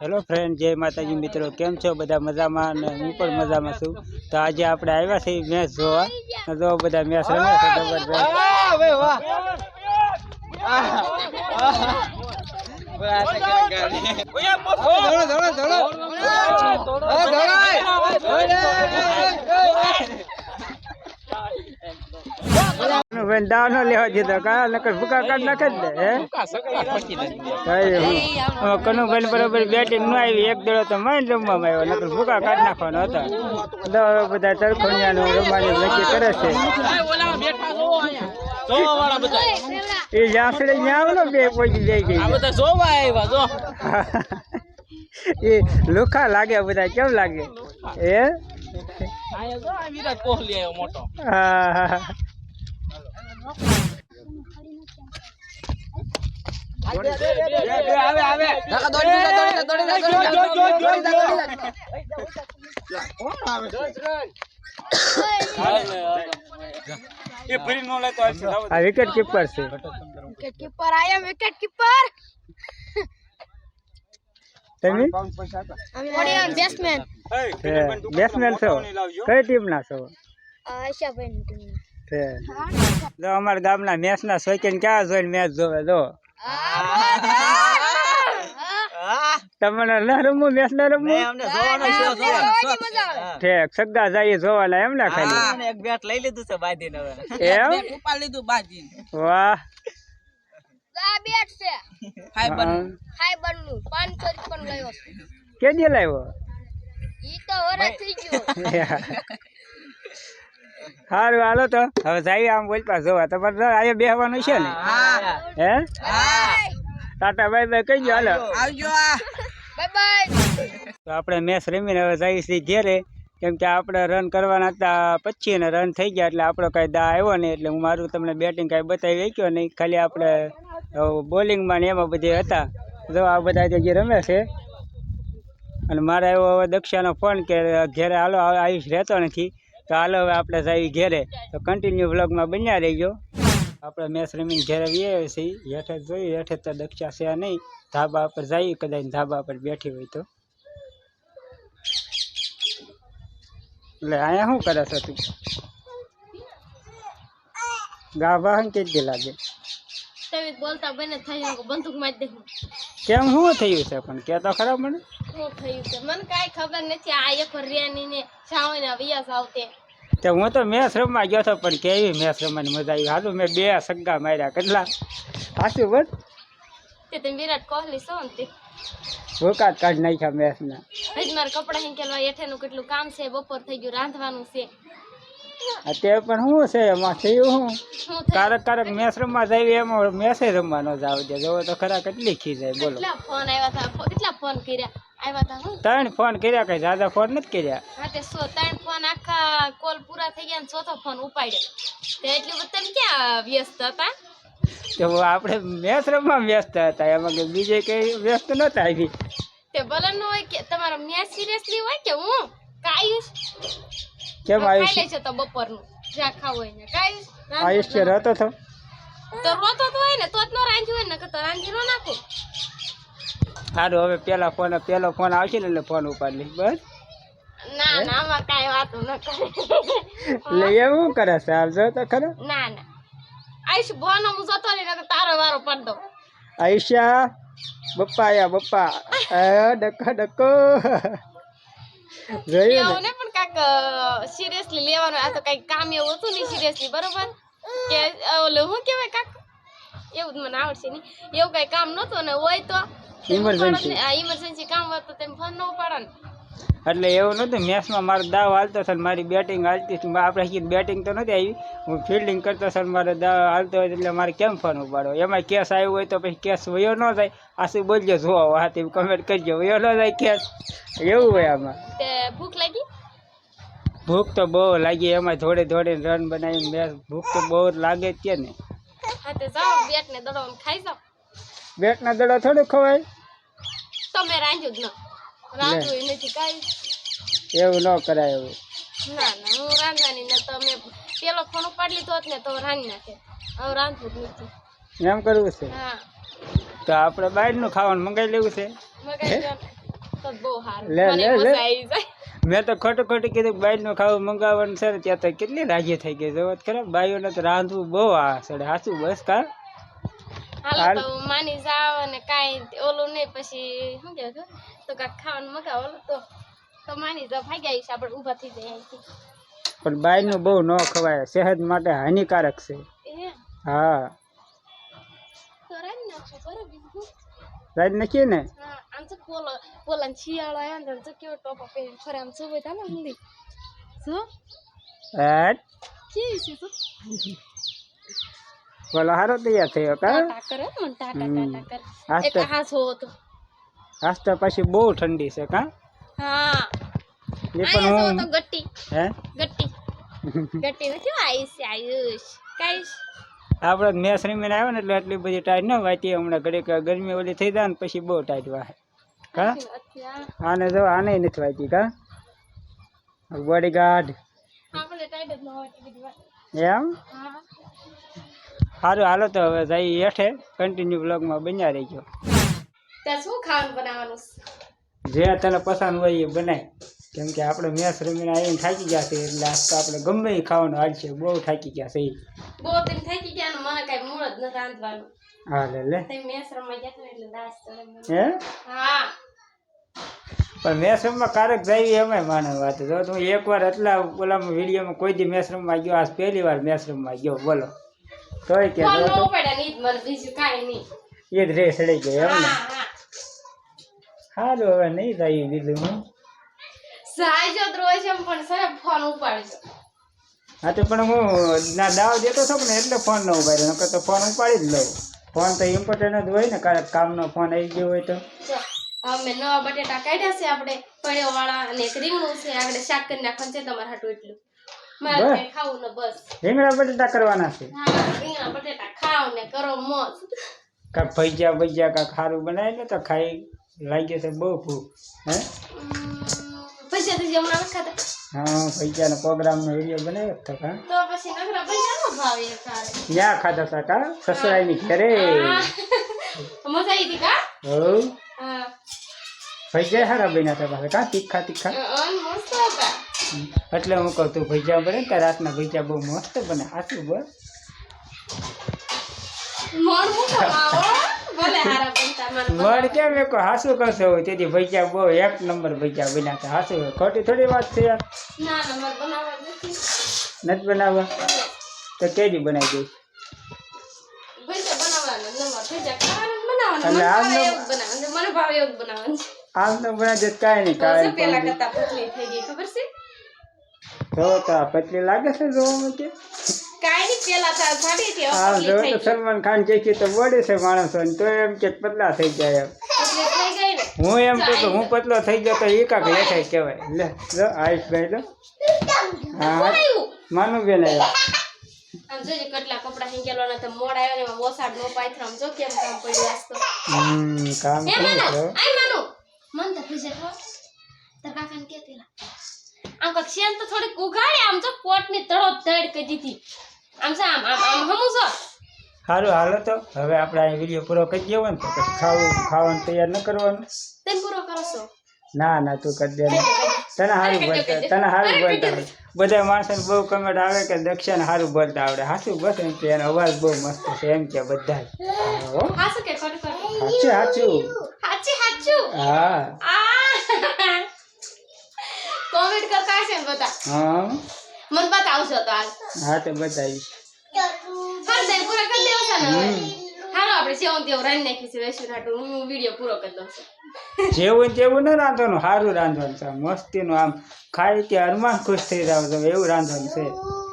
Hello friend જય માતાજી મિત્રો કેમ છો બધા મજામાં અને હું પણ મજામાં છું તો આજે આપણે આવ્યા છીએ મેચ જોવા જો બધા મેચ રમે છે જબરદસ્ત બેન દાવ ન લેવા દીધો કા નકર ભૂકા કાઢ નાખે જ ને હે? કનુભાઈ બરોબર બેટિંગ ન આવી એક દડો તો માઇન્ડ રમવામાં આવ્યો નકર ભૂકા કાઢ નાખવાનો હતો. હવે બધા તરખોનિયાનું રમવાનું નક્કી કરે છે. એ જાસડે ન્યા આવેલો બે પહોંચી જઈ ગઈ એ લુખા લાગે બધા કેમ લાગે? એ હા હા હા. આ વિકેટ કીપર છે wicket keeper I am wicket keeper તમે ઓડિયન બેટ્સમેન બેટ્સમેન છો કઈ ટીમના છો આશાભાઈ ની ટીમ છે જો અમારા ગામના મેચના શોખીન ક્યાં જોઈને મેચ જોવે જો. તમને ન રમવું મેચ ન રમવું? ઠેક સગા જાય જોવાના એમ ને ખાલી? એક બેટ લઈ લીધું છે બાંધીને હવે. એમ? ઉપાડી લીધું બાંધીને. વાહ. આ બેટ છે. ફાઈબર હા. ફાઈબરનું 500 રૂપિયા લાવ્યો છે. કે લાવ્યો? ઈ તો થઈ ગયો. સારું હાલો તો. હવે જાય આમ બોલપા જોવા. તમારે અહીંયા બેહવાનું છે ને? હે ટાટા બાય બાય કહી ગયો હાલો. આવજો બાય બાય. તો આપણે મેચ રમીને હવે જઈએ છીએ ઘેરે. કેમ કે આપણે રન કરવાના હતા પછી ને રન થઈ ગયા એટલે આપણો કાંઈ દા આવ્યો નહીં. એટલે હું મારું તમને બેટિંગ કાંઈ બતાવી શક્યો નહીં. ખાલી આપણે બોલિંગમાં ને એમાં બધે હતા. જો આ બધા જે રમે છે. અને મારે એવો હવે દક્ષાનો ફોન કે ઘેરે હાલો આયુષ રહેતો નથી. તો હાલો હવે આપણે જઈએ ઘેરે. તો કન્ટિન્યુ વ્લોગમાં બન્યા રહીજો. આપણે મેચ રમીને ઘેરે આવીએ છીએ. હેઠે જ જોઈએ. હેઠે તો દક્ષા છે નહીં. ધાબા પર જઈએ કદાચ ધાબા પર બેઠી હોય તો. એટલે અહીંયા શું કરે છે તું? ગાભા હન કેટલી લાગે. તમે બોલતા બને થઈ ગયો બંદૂક મારી દે કેમ શું થયું છે? પણ કે તો ખરાબ મને. શું થયું છે? મને કાંઈ ખબર નથી. આ એક રેની ને સાવને વિયાસ આવતે. તો હું તો મેચ રમવા ગયો હતો પણ કેવી મેચ રમવાની મજા આવી. હાલું મેં બે સગ્ગા માર્યા. કેટલા? સાચું બસ તે તમે વિરાટ કોહલી છો ને તે. ભૂકાત કાઢી નાખ્યા મેચના હજી મારા કપડાં હિંકેલવા એઠેનું કેટલું કામ છે? બપોર થઈ ગયું રાંધવાનું છે. તે પણ શું છે એમાં થયું શું કારક કારક મેસ રમવા જાય એમાં મેસે રમવા જ દે જોવો તો ખરા કેટલી ખી જાય બોલો. કેટલા ફોન આવ્યા હતા કેટલા ફોન કર્યા? આવ્યા હતા હું? ત્રણ ફોન કર્યા કઈ? દાદા ફોન નથી કર્યા? હા તે સો ત્રણ ફોન આખા કોલ પૂરા થઈ ગયા ને ચોથો ફોન ઉપાડ્યો. તે એટલું બધું ક્યાં વ્યસ્ત હતા? તો આપણે મેસ રમવા વ્યસ્ત હતા. એમાં બીજે કઈ વ્યસ્ત નતા આવી. તે ભલે ન હોય કે તમારો મેચ સિરિયસલી હોય કે હું કાયુષ કેમ ખાઈ આયુષ? લે છે તો બપોરનું. જ્યાં ખાવ હોય ને. કાયુષ આયુષ્ય રહેતો તો. તો રોતો તો હોય ને તો જ નો રાંધ્યું હોય ને કે તો રાંધી નો નાખું. સારું હવે પેલા ફોન પેલો ફોન આવશે ને એટલે ફોન ઉપાડ લઈશ બસ. ના ના આમાં કાંઈ વાત ન કરે. એટલે એવું કરે છે? આપ જો તો ખરો? ના ના. આયુષ ભોનો હું જતો રહી તારો વારો પડ દો આયુષ્યા બપ્પા આયા બપ્પા. ડકો ડકો જોઈએ ને? ને સિરિયસલી લેવાનું આ તો કાંઈક કામ એવું હતું નહીં સિરિયસલી બરોબર કે ઓલું શું કહેવાય કાક એવું જ મને આવડશે નહીં એવું કઈ કામ નહોતું ને હોય તો Emergency. ઇમરજન્સી કામ હોય તો તેમ ફોન ન ઉપાડો ને એટલે એવું નતું મેચમાં મારો દાવ હાલતો હતો મારી બેટિંગ હાલતી આપણે બેટિંગ તો નથી આવી હું ફિલ્ડિંગ કરતો ને મારો દાવ હાલતો હોય એટલે મારે કેમ ફોન ઉપાડો એમાં કેસ આવ્યો હોય તો પછી કેસ વયો ન જાય આ શું બોલજો જોવો હાથી કમેન્ટ કરજો વયો ન જાય કેસ એવું હોય આમાં ભૂખ લાગી ભૂખ તો બહુ લાગી એમાં થોડે થોડે રન બનાવીને મેચ ભૂખ તો બહુ લાગે જ ને. બેટ ના દડો ને ખાઈ જાઓ. બેટના દડો થોડું ખવાય. તમે રાંધ્યું જ ન. રાંધવું નથી કાઈ. એવું ન કરાય એવું. ના ના હું રાંધવાની ને તમે પેલો ફોન ઉપાડી લીધો ને તો રાંધી નાખે. હવે રાંધવું જ નથી. એમ કરવું છે? હા. તો આપણે બહારનું ખાવાનું મંગાવી લેવું છે? મગાઈ તો બહુ સારું. મને લે, લે. મજા આવી જાય. મેં તો ખોટું ખોટું કીધું બાઈનું ખાવું મંગાવવાનું છે ત્યાં તો કેટલી રાજી થઈ ગઈ જોત ખરા બાઈઓને તો રાંધવું બહુ આ સડે સાચું બસ કા? હાલ. તો માની જાવ અને કાંઈ ઓલું નહીં પછી શું કહેવાય તો કાંઈક ખાવાનું મગાવો તો તો માની જાવ ભાગી આવીશ આપણે ઊભા થઈ જાય પણ બાયનું બહુ ન ખવાય સેહત માટે હાનિકારક છે. હા. આવ્યો ને તો કેવો ટોપા પહેરીને ફરે આમ સુવે તા ને હંધી જો હેટ કેવી છે તો બોલો હારો તૈયાર થયો કા ટાટા કરે મને ટાટા હમ. ટાટા કરે આજ એક તો હાથ હોવો તો આજ તો પછી બહુ ઠંડી છે કા હા એ પણ હું ગટ્ટી હે ગટ્ટી ગટ્ટી નથી આયુષ આયુષ કાઈશ આપણે મેં રમીને આવ્યો ને એટલે એટલી બધી ટાઈટ ન વાંચીએ હમણાં ઘડીક ગરમી ઓલી થઈ જાય ને પછી બહુ ટાઈટ વાહે. કા આને જો આને નથી વાંચી કા બોડી ગાર્ડ આપણે ટાઈટ જ ન હોય એટલી બધી વાત એમ? હા સારું હાલો તો હવે જઈ હેઠે. કન્ટિન્યુ બ્લોગમાં બન્યા રહીજો. ત્યાં શું ખાવાનું બનાવવાનું? જે તને પસંદ હોય એ બનાય. કેમ કે આપણે મેસ રમીને આવીને થાકી ગયા છે એટલે આજ તો આપણે ગમે એ ખાવાનું હાલ છે બહુ થાકી ગયા છે બહુ થઈ ગયા ને મને કઈ મૂળ જ ન રાંધવાનું. હા લે લે મેસ રમવા ગયા હતા એટલે દાસ હે? હા. પણ મેસ રમવા કારક જાય અમે માને વાત. જો તું એકવાર એટલા ઓલામાં વિડીયોમાં કોઈ દી મેસ રમવા ગયો આજ પહેલી વાર મેસ રમવા ગયો બોલો. તોય કે એ જ રે સડી ગયો એમ ને? સારું હવે નહીં થાય બીજું હું. સાહેજો રોજ છે પણ સર ફોન ઉપાડજો. હા તો પણ હું ના દાવ દેતો છો ને એટલે ફોન ન ઉપાડ્યો. નકર તો ફોન ઉપાડી જ લઉં. ફોન તો ઇમ્પોર્ટન્ટ જ હોય ને કારણ કામનો ફોન આવી ગયો હોય તો. અમે નવા બટેટા કાઢ્યા છે આપણે પડ્યો વાળા અને એક રીંગણું છે આગળ શાક કરી નાખવાનું છે તમારે હાટું એટલું. મારે કઈ ખાવું ને બસ. રીંગણા બટાટા કરવાના છે. હા રીંગણા બટેટા ખાવ ને કરો મોજ. કાંક ભજીયા ભજીયા કા ખારું બનાવી ને તો ખાઈ લાગ્યો છે બહુ ભૂખ હે? તો હા વીડિયો બનાવ્યો કા? તો પછી પૈસા નો ભાવ એ તારે ત્યાં ખાતા હતા કા? ઘરે? મજા આવી હતી કા? હવ હા. ભજીયા સારા બન્યા હતા કા? તીખા તીખા? મસ્ત હતા. એટલે હું કહું તું ભજીયા બને ત્યાં રાતના ભજીયા બહુ મસ્ત બને. આટલું બસ મણ મૂકો ભલે હારા વડ કેમ એક હાસુ કરશો હોય? તેથી ભૈયા બહુ એક નંબર ભૈયા બન્યા હતા હાસુ ખોટી થોડી વાત છે યાર. નથી. બનાવવા? તો કેજી બનાવી દઈશ. એટલે આમ છે આમ તો બનાવી દે કાંઈ નહીં કાંઈ પેલા કરતા પતલી થઈ ગઈ ખબર છે? તો આ પતલી લાગે છે જોવામાં કે? હા જો તો સલમાન ખાન જે તો વડે છે માણસો તો એમ કે પતલા થઈ જાય એમ. પતલી થઈ ગઈ ને? હું એમ કહું કે હું પતલો થઈ ગયો તો એ કાંક લેખાય કહેવાય. લે જો આયુષભાઈ લો. હા માનું બેન આવ્યા. આમ જોજે કેટલા કપડા હિંકેલવાના તો મોડ આવ્યો ને એમાં વોસાડ નો પાથરામ જો કેમ કામ પડ્યું આજ તો. હમ કામ કેવું માનો આય માનો. મન તો પૂછે ખો તાર કાકાને કે પેલા આમ કક તો થોડીક ઉઘાડે આમ જો પોટની તળો તળ કરી દીધી. આમ સા આમ આમ હમું છો. સારું હાલો તો. હવે આપણે આ વીડિયો પૂરો કરી દેવો ને તો પછી ખાવું ખાવાનું તૈયાર ન કરવાનું. તેમ પૂરો કરો છો. ના ના તું કરી દે ને. તને સારું બોલતા તને સારું બોલતા આવડે બધા માણસોને બહુ કમેન્ટ આવે કે દક્ષાને સારું બોલતા આવડે. સાચું બસ એમ કે એનો અવાજ બહુ મસ્ત છે એમ કે બધા સાચું સાચું હાચું હા. કોમેન્ટ કરતા હશે બધા. હા. મને બતાવશો તો આજ. હા તે બતાવીશ. હા તે પૂરો કરી દેવો છે ને હાલો આપણે સેવન તેવું રાંધી છે વેસુ હાટું હું વીડિયો પૂરો કરી દઉં છું. જેવું ને ન રાંધવાનું સારું રાંધવાનું છે. મસ્તીનું આમ ખાઈ ત્યાં હનુમાન ખુશ થઈ જાવ તો એવું રાંધવાનું છે.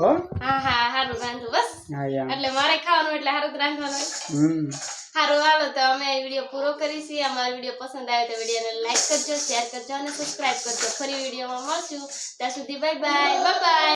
હો? હા હા સારું રાંધું બસ. એટલે મારે ખાવાનું એટલે સારું રાંધવાનું સારું હમ. હાલો તો અમે વીડિયો પૂરો કરીશી. અમારો વીડિયો પસંદ આવે તો વિડીયોને લાઈક કરજો શેર કરજો અને સબસ્ક્રાઈબ કરજો. ફરી વિડીયોમાં મળશું. ત્યાં સુધી બાય બાય બાય